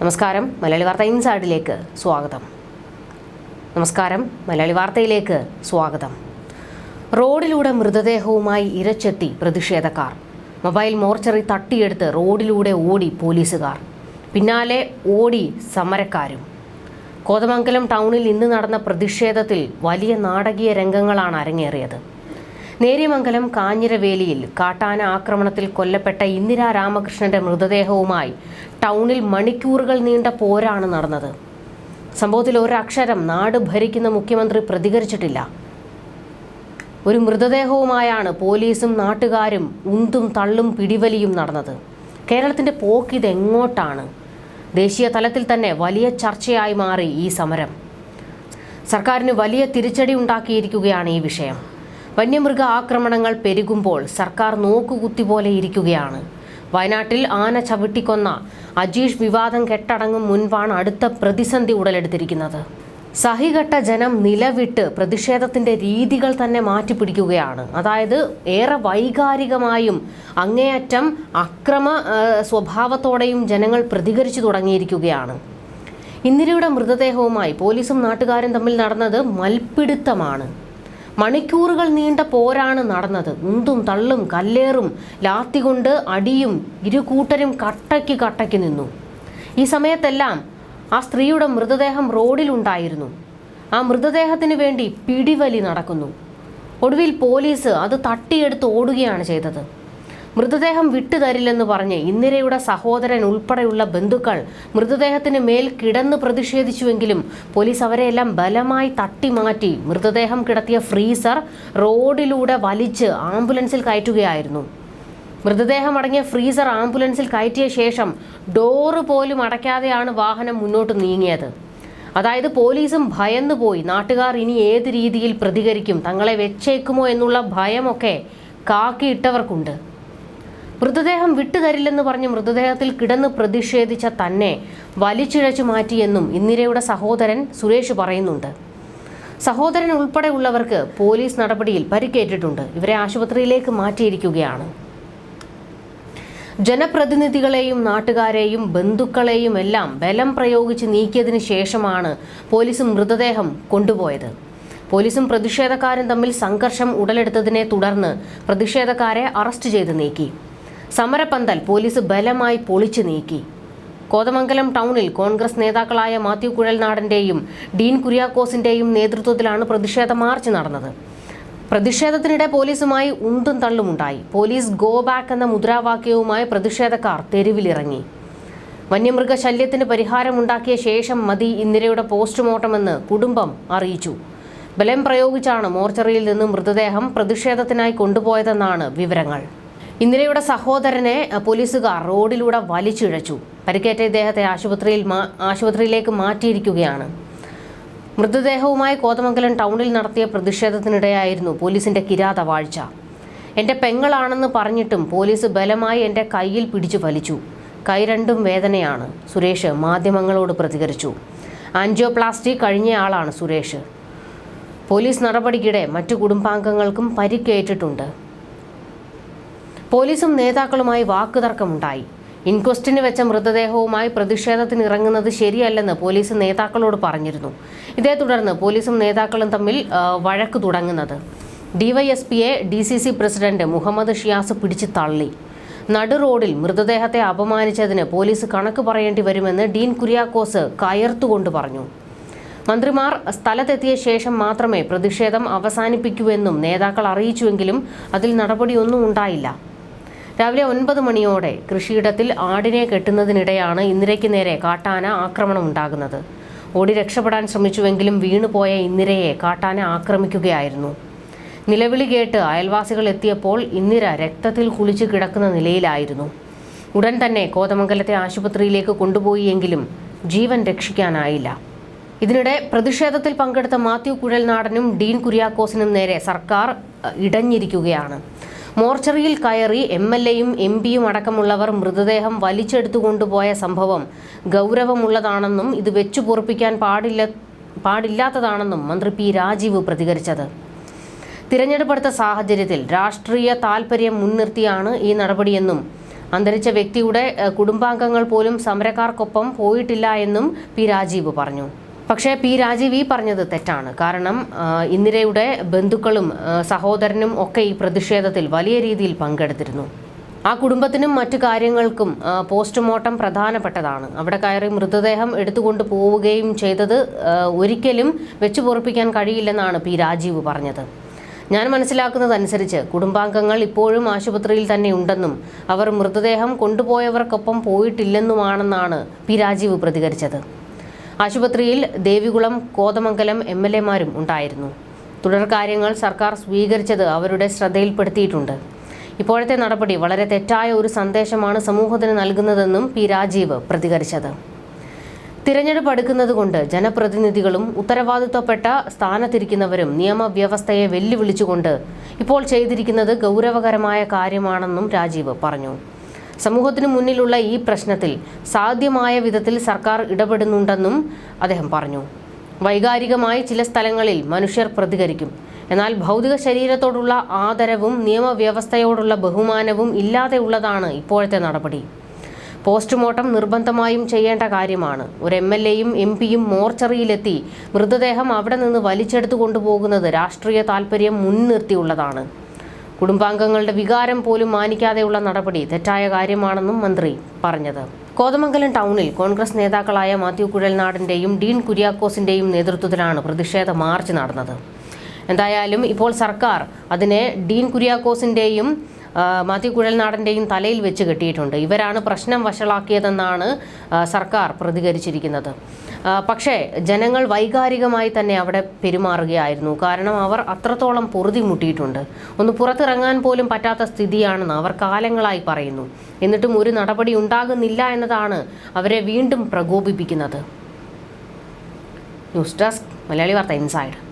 നമസ്കാരം മലയാളി വാർത്ത ഇൻസൈഡിലേക്ക് സ്വാഗതം. നമസ്കാരം മലയാളി വാർത്തയിലേക്ക് സ്വാഗതം. റോഡിലൂടെ മൃതദേഹവുമായി ഇരച്ചെത്തി പ്രതിഷേധക്കാർ. മൊബൈൽ മോർച്ചറി തട്ടിയെടുത്ത് റോഡിലൂടെ ഓടി പോലീസുകാർ. പിന്നാലെ ഓടി സമരക്കാരും. കോതമംഗലം ടൗണിൽ ഇന്ന് നടന്ന പ്രതിഷേധത്തിൽ വലിയ നാടകീയ രംഗങ്ങളാണ് അരങ്ങേറിയത്. നേര്യമംഗലം കാഞ്ഞിരവേലിയിൽ കാട്ടാന ആക്രമണത്തിൽ കൊല്ലപ്പെട്ട ഇന്ദിരാ രാമകൃഷ്ണന്റെ മൃതദേഹവുമായി ടൗണിൽ മണിക്കൂറുകൾ നീണ്ട പോരാണ് നടന്നത്. സംഭവത്തിൽ ഒരക്ഷരം നാട് ഭരിക്കുന്ന മുഖ്യമന്ത്രി പ്രതികരിച്ചിട്ടില്ല. ഒരു മൃതദേഹവുമായാണ് പോലീസും നാട്ടുകാരും ഉന്തും തള്ളും പിടിവലിയും നടന്നത്. കേരളത്തിന്റെ പോക്ക് ഇതെങ്ങോട്ടാണ്? ദേശീയ തലത്തിൽ തന്നെ വലിയ ചർച്ചയായി മാറി ഈ സമരം. സർക്കാരിന് വലിയ തിരിച്ചടി ഉണ്ടാക്കിയിരിക്കുകയാണ് ഈ വിഷയം. വന്യമൃഗ ആക്രമണങ്ങൾ പെരുകുമ്പോൾ സർക്കാർ നോക്കുകുത്തി പോലെ ഇരിക്കുകയാണ്. വയനാട്ടിൽ ആന ചവിട്ടിക്കൊന്ന അജീഷ് വിവാദം കെട്ടടങ്ങും മുൻപാണ് അടുത്ത പ്രതിസന്ധി ഉടലെടുത്തിരിക്കുന്നത്. സഹികെട്ട ജനം നിലവിട്ട് പ്രതിഷേധത്തിന്റെ രീതികൾ തന്നെ മാറ്റിപ്പിടിക്കുകയാണ്. അതായത് ഏറെ വൈകാരികമായും അങ്ങേയറ്റം അക്രമ സ്വഭാവത്തോടെയും ജനങ്ങൾ പ്രതികരിച്ചു തുടങ്ങിയിരിക്കുകയാണ്. ഇന്ദിരയുടെ മൃതദേഹവുമായി പോലീസും നാട്ടുകാരും തമ്മിൽ നടന്നത് മൽപ്പിടുത്തമാണ് മണിക്കൂറുകൾ നീണ്ട പോരാണ് നടന്നത്. ഉന്തും തള്ളും കല്ലേറും ലാത്തി കൊണ്ട് അടിയും ഇരുകൂട്ടരും കട്ടയ്ക്ക് കട്ടയ്ക്ക് നിന്നു. ഈ സമയത്തെല്ലാം ആ സ്ത്രീയുടെ മൃതദേഹം റോഡിലുണ്ടായിരുന്നു ആ മൃതദേഹത്തിന് വേണ്ടി പിടിവലി നടക്കുന്നു. ഒടുവിൽ പോലീസ് അത് തട്ടിയെടുത്ത് ഓടുകയാണ് ചെയ്തത്. മൃതദേഹം വിട്ടുതരില്ലെന്ന് പറഞ്ഞ് ഇന്ദിരയുടെ സഹോദരൻ ഉൾപ്പെടെയുള്ള ബന്ധുക്കൾ മൃതദേഹത്തിന് മേൽ കിടന്ന് പ്രതിഷേധിച്ചുവെങ്കിലും പോലീസ് അവരെയെല്ലാം ബലമായി തട്ടിമാറ്റി മൃതദേഹം കിടത്തിയ ഫ്രീസർ റോഡിലൂടെ വലിച്ച് ആംബുലൻസിൽ കയറ്റുകയായിരുന്നു. മൃതദേഹം അടങ്ങിയ ഫ്രീസർ ആംബുലൻസിൽ കയറ്റിയ ശേഷം ഡോറ് പോലും അടയ്ക്കാതെയാണ് വാഹനം മുന്നോട്ട് നീങ്ങിയത്. അതായത് പോലീസും ഭയന്നു പോയി. നാട്ടുകാർ ഇനി ഏത് രീതിയിൽ പ്രതികരിക്കും? തങ്ങളെ വെച്ചേക്കുമോ എന്നുള്ള ഭയമൊക്കെ കാക്കിയിട്ടവർക്കുണ്ട്. മൃതദേഹം വിട്ടുതരില്ലെന്ന് പറഞ്ഞ് മൃതദേഹത്തിൽ കിടന്ന് പ്രതിഷേധിച്ച തന്നെ വലിച്ചിഴച്ചു മാറ്റിയെന്നും ഇന്ദിരയുടെ സഹോദരൻ സുരേഷ് പറയുന്നുണ്ട്. സഹോദരൻ ഉൾപ്പെടെ ഉള്ളവർക്ക് പോലീസ് നടപടിയിൽ പരിക്കേറ്റിട്ടുണ്ട്. ഇവരെ ആശുപത്രിയിലേക്ക് മാറ്റിയിരിക്കുകയാണ്. ജനപ്രതിനിധികളെയും നാട്ടുകാരെയും ബന്ധുക്കളെയും എല്ലാം ബലം പ്രയോഗിച്ച് നീക്കിയതിന് ശേഷമാണ് പോലീസ് മൃതദേഹം കൊണ്ടുപോയത്. പോലീസും പ്രതിഷേധക്കാരും തമ്മിൽ സംഘർഷം ഉടലെടുത്തതിനെ തുടർന്ന് പ്രതിഷേധക്കാരെ അറസ്റ്റ് ചെയ്ത് നീക്കി. സമരപന്തൽ പോലീസ് ബലമായി പൊളിച്ചു നീക്കി. കോതമംഗലം ടൗണിൽ കോൺഗ്രസ് നേതാക്കളായ മാത്യു കുഴൽനാടന്റെയും ഡീൻ കുര്യാക്കോസിന്റെയും നേതൃത്വത്തിലാണ് പ്രതിഷേധ മാർച്ച് നടന്നത്. പ്രതിഷേധത്തിനിടെ പോലീസുമായി ഉന്തും തള്ളുമുണ്ടായി. പോലീസ് ഗോ ബാക്ക് എന്ന മുദ്രാവാക്യവുമായി പ്രതിഷേധക്കാർ തെരുവിലിറങ്ങി. വന്യമൃഗ ശല്യത്തിന് പരിഹാരമുണ്ടാക്കിയ ശേഷം മതി ഇന്ദിരയുടെ പോസ്റ്റ്മോർട്ടമെന്ന് കുടുംബം അറിയിച്ചു. ബലം പ്രയോഗിച്ചാണ് മോർച്ചറിയിൽ നിന്ന് മൃതദേഹം പ്രതിഷേധത്തിനായി കൊണ്ടുപോയതെന്നാണ് വിവരങ്ങൾ. ഇന്ദിരയുടെ സഹോദരനെ പോലീസുകാർ റോഡിലൂടെ വലിച്ചിഴച്ചു. പരിക്കേറ്റ ഇദ്ദേഹത്തെ ആശുപത്രിയിൽ ആശുപത്രിയിലേക്ക് മാറ്റിയിരിക്കുകയാണ്. മൃതദേഹവുമായി കോതമംഗലം ടൗണിൽ നടത്തിയ പ്രതിഷേധത്തിനിടെയായിരുന്നു പോലീസിന്റെ കിരാത വാഴ്ച. എന്റെ പെങ്ങളാണെന്ന് പറഞ്ഞിട്ടും പോലീസ് ബലമായി എന്റെ കയ്യിൽ പിടിച്ചു വലിച്ചു. കൈ രണ്ടും വേദനയാണ് സുരേഷ് മാധ്യമങ്ങളോട് പ്രതികരിച്ചു. ആൻജിയോപ്ലാസ്റ്റി കഴിഞ്ഞയാളാണ് സുരേഷ്. പോലീസ് നടപടിക്കിടെ മറ്റു കുടുംബാംഗങ്ങൾക്കും പരിക്കേറ്റിട്ടുണ്ട്. പോലീസും നേതാക്കളുമായി വാക്കുതർക്കമുണ്ടായി. ഇൻക്വസ്റ്റിന് വെച്ച മൃതദേഹവുമായി പ്രതിഷേധത്തിന് ഇറങ്ങുന്നത് ശരിയല്ലെന്ന് പോലീസ് നേതാക്കളോട് പറഞ്ഞിരുന്നു. ഇതേ തുടർന്ന് പോലീസും നേതാക്കളും തമ്മിൽ വഴക്ക് തുടങ്ങുന്നത്. ഡിവൈഎസ്പിയെ D C C president Muhammad Shiyas പിടിച്ചു തള്ളി. നടു റോഡിൽ മൃതദേഹത്തെ അപമാനിച്ചതിന് പോലീസ് കണക്ക് പറയേണ്ടി വരുമെന്ന് ഡീൻ കുര്യാക്കോസ് കയർത്തുകൊണ്ട് പറഞ്ഞു. മന്ത്രിമാർ സ്ഥലത്തെത്തിയ ശേഷം മാത്രമേ പ്രതിഷേധം അവസാനിപ്പിക്കൂവെന്നും നേതാക്കൾ അറിയിച്ചുവെങ്കിലും അതിൽ നടപടിയൊന്നും ഉണ്ടായില്ല. രാവിലെ ഒൻപത് മണിയോടെ കൃഷിയിടത്തിൽ ആടിനെ കെട്ടുന്നതിനിടെയാണ് ഇന്ദിരയ്ക്ക് നേരെ കാട്ടാന ആക്രമണം ഉണ്ടാകുന്നത്. ഓടി രക്ഷപ്പെടാൻ ശ്രമിച്ചുവെങ്കിലും വീണുപോയ ഇന്ദിരയെ കാട്ടാന ആക്രമിക്കുകയായിരുന്നു. നിലവിളി കേട്ട് അയൽവാസികൾ എത്തിയപ്പോൾ ഇന്ദിര രക്തത്തിൽ കുളിച്ച് കിടക്കുന്ന നിലയിലായിരുന്നു. ഉടൻ തന്നെ കോതമംഗലത്തെ ആശുപത്രിയിലേക്ക് കൊണ്ടുപോയിയെങ്കിലും ജീവൻ രക്ഷിക്കാനായില്ല. ഇതിനിടെ പ്രതിഷേധത്തിൽ പങ്കെടുത്ത മാത്യു കുഴൽനാടനും ഡീൻ കുര്യാക്കോസിനും നേരെ സർക്കാർ ഇടഞ്ഞിരിക്കുകയാണ്. മോർച്ചറിയിൽ കയറി എം എൽ എയും എം പിയും അടക്കമുള്ളവർ മൃതദേഹം വലിച്ചെടുത്തുകൊണ്ടുപോയ സംഭവം ഗൗരവമുള്ളതാണെന്നും ഇത് വെച്ചു പാടില്ല പാടില്ലാത്തതാണെന്നും മന്ത്രി പി രാജീവ് പ്രതികരിച്ചത്. തിരഞ്ഞെടുപ്പെടുത്ത സാഹചര്യത്തിൽ രാഷ്ട്രീയ താൽപര്യം മുൻനിർത്തിയാണ് ഈ നടപടിയെന്നും അന്തരിച്ച വ്യക്തിയുടെ കുടുംബാംഗങ്ങൾ പോലും സമരക്കാർക്കൊപ്പം പോയിട്ടില്ല എന്നും പി രാജീവ് പറഞ്ഞു. പക്ഷേ പി രാജീവ് ഈ പറഞ്ഞത് തെറ്റാണ്. കാരണം ഇന്ദിരയുടെ ബന്ധുക്കളും സഹോദരനും ഒക്കെ ഈ പ്രതിഷേധത്തിൽ വലിയ രീതിയിൽ പങ്കെടുത്തിരുന്നു. ആ കുടുംബത്തിനും മറ്റു കാര്യങ്ങൾക്കും പോസ്റ്റ്മോർട്ടം പ്രധാനപ്പെട്ടതാണ്. അവിടെ കയറി മൃതദേഹം എടുത്തുകൊണ്ട് പോവുകയും ചെയ്തത് ഒരിക്കലും വെച്ചു പൊറപ്പിക്കാൻ കഴിയില്ലെന്നാണ് പി രാജീവ് പറഞ്ഞത്. ഞാൻ മനസ്സിലാക്കുന്നതനുസരിച്ച് കുടുംബാംഗങ്ങൾ ഇപ്പോഴും ആശുപത്രിയിൽ തന്നെ ഉണ്ടെന്നും അവർ മൃതദേഹം കൊണ്ടുപോയവർക്കൊപ്പം പോയിട്ടില്ലെന്നുമാണെന്നാണ് പി രാജീവ് പ്രതികരിച്ചത്. ആശുപത്രിയിൽ ദേവികുളം കോതമംഗലം എം എൽ എമാരും ഉണ്ടായിരുന്നു. തുടർകാര്യങ്ങൾ സർക്കാർ സ്വീകരിച്ചത് അവരുടെ ശ്രദ്ധയിൽപ്പെടുത്തിയിട്ടുണ്ട്. ഇപ്പോഴത്തെ നടപടി വളരെ തെറ്റായ ഒരു സന്ദേശമാണ് സമൂഹത്തിന് നൽകുന്നതെന്നും പി രാജീവ് പ്രതികരിച്ചത്. തിരഞ്ഞെടുപ്പ് അടുക്കുന്നതുകൊണ്ട് ജനപ്രതിനിധികളും ഉത്തരവാദിത്വപ്പെട്ട സ്ഥാനത്തിരിക്കുന്നവരും നിയമവ്യവസ്ഥയെ വെല്ലുവിളിച്ചുകൊണ്ട് ഇപ്പോൾ ചെയ്തിരിക്കുന്നത് ഗൗരവകരമായ കാര്യമാണെന്നും രാജീവ് പറഞ്ഞു. സമൂഹത്തിനു മുന്നിലുള്ള ഈ പ്രശ്നത്തിൽ സാധ്യമായ വിധത്തിൽ സർക്കാർ ഇടപെടുന്നുണ്ടെന്നും അദ്ദേഹം പറഞ്ഞു. വൈകാരികമായി ചില സ്ഥലങ്ങളിൽ മനുഷ്യർ പ്രതികരിക്കും. എന്നാൽ ഭൗതിക ശരീരത്തോടുള്ള ആദരവും നിയമവ്യവസ്ഥയോടുള്ള ബഹുമാനവും ഇല്ലാതെ ഉള്ളതാണ് ഇപ്പോഴത്തെ നടപടി. പോസ്റ്റ്മോർട്ടം നിർബന്ധമായും ചെയ്യേണ്ട കാര്യമാണ്. ഒരു എം എൽ എയും എം പിയും മോർച്ചറിയിലെത്തി മൃതദേഹം അവിടെ നിന്ന് വലിച്ചെടുത്തു കൊണ്ടുപോകുന്നത് രാഷ്ട്രീയ താൽപ്പര്യം മുൻനിർത്തിയുള്ളതാണ്. കുടുംബാംഗങ്ങളുടെ വികാരം പോലും മാനിക്കാതെയുള്ള നടപടി തെറ്റായ കാര്യമാണെന്നും മന്ത്രി പറഞ്ഞത്. കോതമംഗലം ടൗണിൽ കോൺഗ്രസ് നേതാക്കളായ മാത്യു കുഴൽനാടിന്റെയും ഡീൻ കുര്യാക്കോസിന്റെയും നേതൃത്വത്തിലാണ് പ്രതിഷേധ മാർച്ച് നടന്നത്. എന്തായാലും ഇപ്പോൾ സർക്കാർ അതിനെ ഡീൻ കുര്യാക്കോസിന്റെയും മാത്യു കുഴൽനാടന്റെയും തലയിൽ വെച്ച് കെട്ടിയിട്ടുണ്ട്. ഇവരാണ് പ്രശ്നം വഷളാക്കിയതെന്നാണ് സർക്കാർ പ്രതികരിച്ചിരിക്കുന്നത്. പക്ഷേ ജനങ്ങൾ വൈകാരികമായി തന്നെ അവിടെ പെരുമാറുകയായിരുന്നു. കാരണം അവർ അത്രത്തോളം പൊറുതി മുട്ടിയിട്ടുണ്ട്. ഒന്ന് പുറത്തിറങ്ങാൻ പോലും പറ്റാത്ത സ്ഥിതിയാണെന്ന് അവർ കാലങ്ങളായി പറയുന്നു. എന്നിട്ടും ഒരു നടപടി ഉണ്ടാകുന്നില്ല എന്നതാണ് അവരെ വീണ്ടും പ്രകോപിപ്പിക്കുന്നത്. ന്യൂസ് ഡെസ്ക് മലയാളി വാർത്ത ഇൻസൈഡ്.